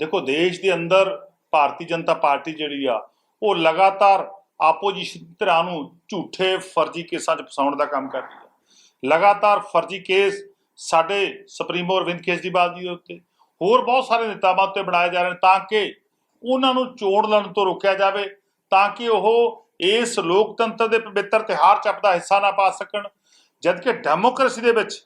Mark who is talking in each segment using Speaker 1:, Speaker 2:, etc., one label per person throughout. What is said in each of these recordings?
Speaker 1: ਦੇਖੋ ਦੇਸ਼ ਦੇ ਅੰਦਰ ਭਾਰਤੀ ਜਨਤਾ ਪਾਰਟੀ ਜਿਹੜੀ ਆ, ਉਹ ਲਗਾਤਾਰ ਆਪੋਜੀਸ਼ਨ ਧਿਰਾਂ ਨੂੰ ਝੂਠੇ ਫਰਜ਼ੀ ਕੇਸਾਂ 'ਚ ਫਸਾਉਣ ਦਾ ਕੰਮ ਕਰਦੀ ਰਹੀ ਹੈ ਲਗਾਤਾਰ ਫਰਜ਼ੀ ਕੇਸ ਸਾਡੇ ਸੁਪਰੀਮੋ ਅਰਵਿੰਦ ਕੇਜਰੀਵਾਲ ਜੀ ਦੇ ਉੱਤੇ, ਹੋਰ ਬਹੁਤ ਸਾਰੇ ਨੇਤਾਵਾਂ ਉੱਤੇ ਬਣਾਏ ਜਾ ਰਹੇ ਨੇ ਤਾਂ ਕਿ ਉਹਨਾਂ ਨੂੰ ਚੋਣ ਲੜਨ ਤੋਂ ਰੋਕਿਆ ਜਾਵੇ, ਤਾਂ ਕਿ ਉਹ ਇਸ ਲੋਕਤੰਤਰ ਦੇ ਪਵਿੱਤਰ ਤਿਉਹਾਰ 'ਚ ਆਪਣਾ ਹਿੱਸਾ ਨਾ ਪਾ ਸਕਣ। ਜਦਕਿ ਡੈਮੋਕ੍ਰੇਸੀ ਦੇ ਵਿੱਚ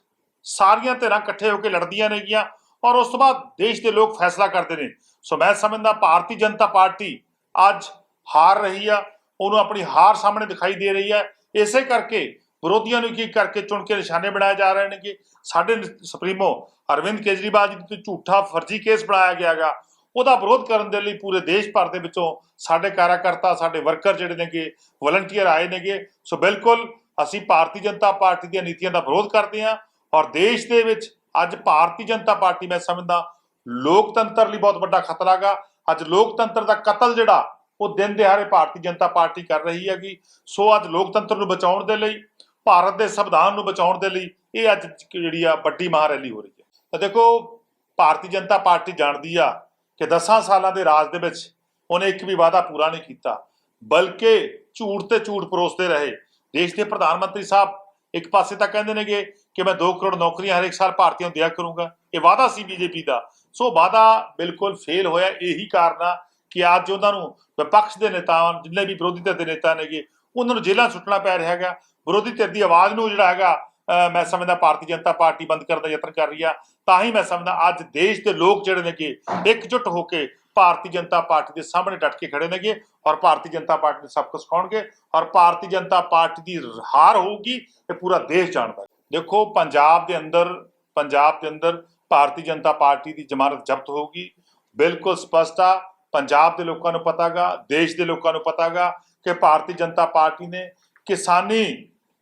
Speaker 1: ਸਾਰੀਆਂ ਧਿਰਾਂ ਇਕੱਠੇ ਹੋ ਕੇ ਲੜਦੀਆਂ ਨੇਗੀਆਂ ਔਰ ਉਸ ਤੋਂ ਬਾਅਦ ਦੇਸ਼ ਦੇ ਲੋਕ ਫੈਸਲਾ ਕਰਦੇ ਨੇ। ਸੋ ਮੈਂ ਸਮਝਦਾ ਭਾਰਤੀ ਜਨਤਾ ਪਾਰਟੀ ਅੱਜ ਹਾਰ ਰਹੀ ਆ, ਉਹਨੂੰ ਆਪਣੀ ਹਾਰ ਸਾਹਮਣੇ ਦਿਖਾਈ ਦੇ ਰਹੀ ਹੈ ਇਸੇ ਕਰਕੇ ਵਿਰੋਧੀਆਂ ਨੂੰ ਕੀ ਕਰਕੇ ਚੁਣ ਕੇ ਨਿਸ਼ਾਨੇ ਬਣਾਏ ਜਾ ਰਹੇ ਨੇ ਕਿ ਸਾਡੇ ਸੁਪਰੀਮੋ ਅਰਵਿੰਦ ਕੇਜਰੀਵਾਲ ਜੀ ਤੇ ਝੂਠਾ ਫਰਜ਼ੀ ਕੇਸ ਬਣਾਇਆ ਗਿਆਗਾ ਉਹਦਾ ਵਿਰੋਧ ਕਰਨ ਦੇ ਲਈ ਪੂਰੇ ਦੇਸ਼ ਭਰ ਦੇ ਵਿੱਚੋਂ ਸਾਡੇ ਕਾਰਜਕਰਤਾ ਸਾਡੇ ਵਰਕਰ ਜਿਹੜੇ ਨੇਗੇ, ਵਲੰਟੀਅਰ ਆਏ ਨੇਗੇ। ਸੋ ਬਿਲਕੁਲ ਅਸੀਂ ਭਾਰਤੀ ਜਨਤਾ ਪਾਰਟੀ ਦੀਆਂ ਨੀਤੀਆਂ ਦਾ ਵਿਰੋਧ ਕਰਦੇ ਹਾਂ ਔਰ ਦੇਸ਼ ਦੇ ਵਿੱਚ ਅੱਜ ਭਾਰਤੀ ਜਨਤਾ ਪਾਰਟੀ, ਮੈਂ ਸਮਝਦਾ, ਲੋਕਤੰਤਰ ਲਈ ਬਹੁਤ ਵੱਡਾ ਖਤਰਾ ਹੈਗਾ ਅੱਜ ਲੋਕਤੰਤਰ ਦਾ ਕਤਲ ਜਿਹੜਾ, ਉਹ ਦਿਨ ਦਿਹਾੜੇ ਭਾਰਤੀ ਜਨਤਾ ਪਾਰਟੀ ਕਰ ਰਹੀ ਹੈਗੀ। ਸੋ ਅੱਜ ਲੋਕਤੰਤਰ ਨੂੰ ਬਚਾਉਣ ਦੇ ਲਈ, ਭਾਰਤ ਦੇ ਸੰਵਿਧਾਨ ਨੂੰ ਬਚਾਉਣ ਦੇ ਲਈ, ਇਹ ਅੱਜ ਜਿਹੜੀ ਆ ਵੱਡੀ ਮਹਾਰੈਲੀ ਹੋ ਰਹੀ ਹੈ। ਤਾਂ ਦੇਖੋ, ਭਾਰਤੀ ਜਨਤਾ ਪਾਰਟੀ ਜਾਣਦੀ ਆ ਕਿ 10 ਸਾਲਾਂ ਦੇ ਰਾਜ ਦੇ ਵਿੱਚ ਉਹਨੇ ਇੱਕ ਵੀ ਵਾਅਦਾ ਪੂਰਾ ਨਹੀਂ ਕੀਤਾ। ਬਲਕਿ ਝੂਠ ਤੇ ਝੂਠ ਪਰੋਸਦੇ ਰਹੇ। ਦੇਸ਼ ਦੇ ਪ੍ਰਧਾਨ ਮੰਤਰੀ ਸਾਹਿਬ ਇੱਕ ਪਾਸੇ ਤਾਂ ਕਹਿੰਦੇ ਨੇਗੇ ਕਿ ਮੈਂ 2 ਕਰੋੜ ਨੌਕਰੀਆਂ ਹਰ ਇੱਕ ਸਾਲ ਭਾਰਤੀਆਂ ਨੂੰ ਦਿਆ ਕਰੂੰਗਾ, ਇਹ ਵਾਅਦਾ ਸੀ ਬੀਜੇਪੀ ਦਾ। ਸੋ ਵਾਅਦਾ ਬਿਲਕੁਲ ਫੇਲ ਹੋਇਆ, ਇਹੀ ਕਾਰਨ ਆ ਕਿ ਅੱਜ ਉਹਨਾਂ ਨੂੰ ਵਿਪਕਸ਼ ਦੇ ਨੇਤਾਵਾਂ ਜਿੰਨੇ ਵੀ ਵਿਰੋਧੀ ਧਿਰ ਦੇ ਨੇਤਾ ਨੇਗੇ, ਉਹਨਾਂ ਨੂੰ ਜੇਲ੍ਹਾਂ ਸੁੱਟਣਾ ਪੈ ਰਿਹਾ ਹੈਗਾ। ਵਿਰੋਧੀ ਧਿਰ ਦੀ ਆਵਾਜ਼ ਨੂੰ ਜਿਹੜਾ ਹੈਗਾ ਮੈਂ ਸਮਝਦਾ ਭਾਰਤੀ ਜਨਤਾ ਪਾਰਟੀ ਬੰਦ ਕਰਨ ਦਾ ਯਤਨ ਕਰ ਰਹੀ ਆ। ਤਾਂ ਹੀ ਮੈਂ ਸਮਝਦਾ ਅੱਜ ਦੇਸ਼ ਦੇ ਲੋਕ ਜਿਹੜੇ ਨੇਗੇ, ਇਕਜੁੱਟ ਹੋ ਕੇ ਭਾਰਤੀ ਜਨਤਾ ਪਾਰਟੀ ਦੇ ਸਾਹਮਣੇ ਡਟ ਕੇ ਖੜੇ ਨੇਗੇ ਔਰ ਭਾਰਤੀ ਜਨਤਾ ਪਾਰਟੀ ਨੂੰ ਸਭ ਕੁਝ ਸਿਖਾਉਣਗੇ ਔਰ ਭਾਰਤੀ ਜਨਤਾ ਪਾਰਟੀ ਦੀ ਹਾਰ ਹੋਊਗੀ ਇਹ ਪੂਰਾ ਦੇਸ਼ ਜਾਣਦਾ। ਦੇਖੋ, ਪੰਜਾਬ ਦੇ ਅੰਦਰ, ਪੰਜਾਬ ਦੇ ਅੰਦਰ ਭਾਰਤੀ ਜਨਤਾ ਪਾਰਟੀ ਦੀ ਜ਼ਮਾਨਤ ਜ਼ਬਤ ਹੋਊਗੀ। ਬਿਲਕੁਲ ਸਪਸ਼ਟ ਆ, ਪੰਜਾਬ ਦੇ ਲੋਕਾਂ ਨੂੰ ਪਤਾਗਾ, ਦੇਸ਼ ਦੇ ਲੋਕਾਂ ਨੂੰ ਪਤਾਗਾ ਕਿ ਭਾਰਤੀ ਜਨਤਾ ਪਾਰਟੀ ਨੇ ਕਿਸਾਨੀ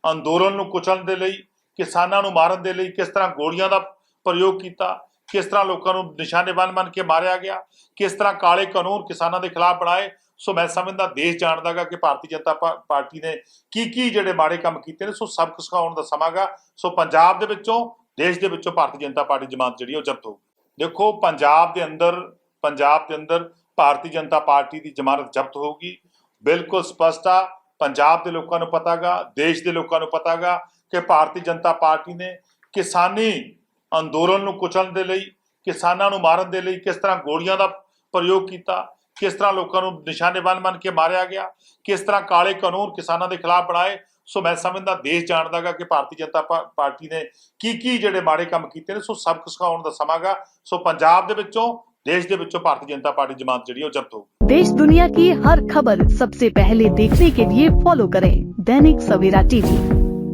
Speaker 1: ਅੰਦੋਲਨ ਨੂੰ ਕੁਚਲਣ ਦੇ ਲਈ ਕਿਸਾਨਾਂ ਨੂੰ ਮਾਰਨ ਦੇ ਲਈ ਕਿਸ ਤਰ੍ਹਾਂ ਗੋਲੀਆਂ ਦਾ ਪ੍ਰਯੋਗ ਕੀਤਾ, ਕਿਸ ਤਰ੍ਹਾਂ ਲੋਕਾਂ ਨੂੰ ਨਿਸ਼ਾਨੇ ਬੰਨ ਬੰਨ ਕੇ ਮਾਰਿਆ ਗਿਆ, ਕਿਸ ਤਰ੍ਹਾਂ ਕਾਲੇ ਕਾਨੂੰਨ ਕਿਸਾਨਾਂ ਦੇ ਖਿਲਾਫ ਬਣਾਏ। ਸੋ ਮੈਂ ਸਮਝਦਾ ਦੇਸ਼ ਜਾਣਦਾਗਾ ਕਿ ਭਾਰਤੀ ਜਨਤਾ ਪਾਰਟੀ ਨੇ ਕੀ ਕੀ ਜਿਹੜੇ ਮਾੜੇ ਕੰਮ ਕੀਤੇ ਨੇ, ਸੋ ਸਬਕ ਸਿਖਾਉਣ ਦਾ ਸਮਾਂਗਾ ਸੋ ਪੰਜਾਬ ਦੇ ਵਿੱਚੋਂ, ਦੇਸ਼ ਦੇ ਵਿੱਚੋਂ ਭਾਰਤੀ ਜਨਤਾ ਪਾਰਟੀ ਜਮਾਤ ਜਿਹੜੀ ਉਹ ਜ਼ਬਤ ਹੋਊ ਦੇਖੋ, ਪੰਜਾਬ ਦੇ ਅੰਦਰ, ਪੰਜਾਬ ਦੇ ਅੰਦਰ ਭਾਰਤੀ ਜਨਤਾ ਪਾਰਟੀ ਦੀ ਜ਼ਮਾਨਤ ਜ਼ਬਤ ਹੋਊਗੀ। ਬਿਲਕੁਲ ਸਪਸ਼ਟ ਆ, ਪੰਜਾਬ ਦੇ ਲੋਕਾਂ ਨੂੰ ਪਤਾਗਾ ਦੇਸ਼ ਦੇ ਲੋਕਾਂ ਨੂੰ ਪਤਾਗਾ ਕਿ ਭਾਰਤੀ ਜਨਤਾ ਪਾਰਟੀ ਨੇ ਕਿਸਾਨੀ ਅੰਦੋਲਨ ਨੂੰ ਕੁਚਲਣ ਦੇ ਲਈ ਕਿਸਾਨਾਂ ਨੂੰ ਮਾਰਨ ਦੇ ਲਈ ਕਿਸ ਤਰ੍ਹਾਂ ਗੋਲੀਆਂ ਦਾ ਪ੍ਰਯੋਗ ਕੀਤਾ ਕਿਸ ਤਰ੍ਹਾਂ ਲੋਕਾਂ ਨੂੰ ਨਿਸ਼ਾਨੇ ਬੰਨ ਬੰਨ ਕੇ ਮਾਰਿਆ ਗਿਆ ਕਿਸ ਤਰ੍ਹਾਂ ਕਾਲੇ ਕਾਨੂੰਨ ਕਿਸਾਨਾਂ ਦੇ ਖਿਲਾਫ ਬਣਾਏ ਸੋ ਮੈਂ ਸਮਝਦਾ ਦੇਸ਼ ਜਾਣਦਾਗਾ ਕਿ ਭਾਰਤੀ ਜਨਤਾ ਪਾ- ਪਾਰਟੀ ਨੇ ਕੀ ਕੀ ਜਿਹੜੇ ਮਾੜੇ ਕੰਮ ਕੀਤੇ ਨੇ ਸੋ ਸਬਕ ਸਿਖਾਉਣ ਦਾ ਸਮਾਂਗਾ ਸੋ ਪੰਜਾਬ ਦੇ ਵਿੱਚੋਂ ਦੇਸ਼ ਦੇ ਵਿੱਚੋਂ ਭਾਰਤੀ ਜਨਤਾ ਪਾਰਟੀ ਜਮਾਤ ਜਿਹੜੀ ਉਹ ਜ਼ਬਤ ਹੋਊ
Speaker 2: देश दुनिया की हर खबर सबसे पहले देखने के लिए फॉलो करें दैनिक सवेरा टीवी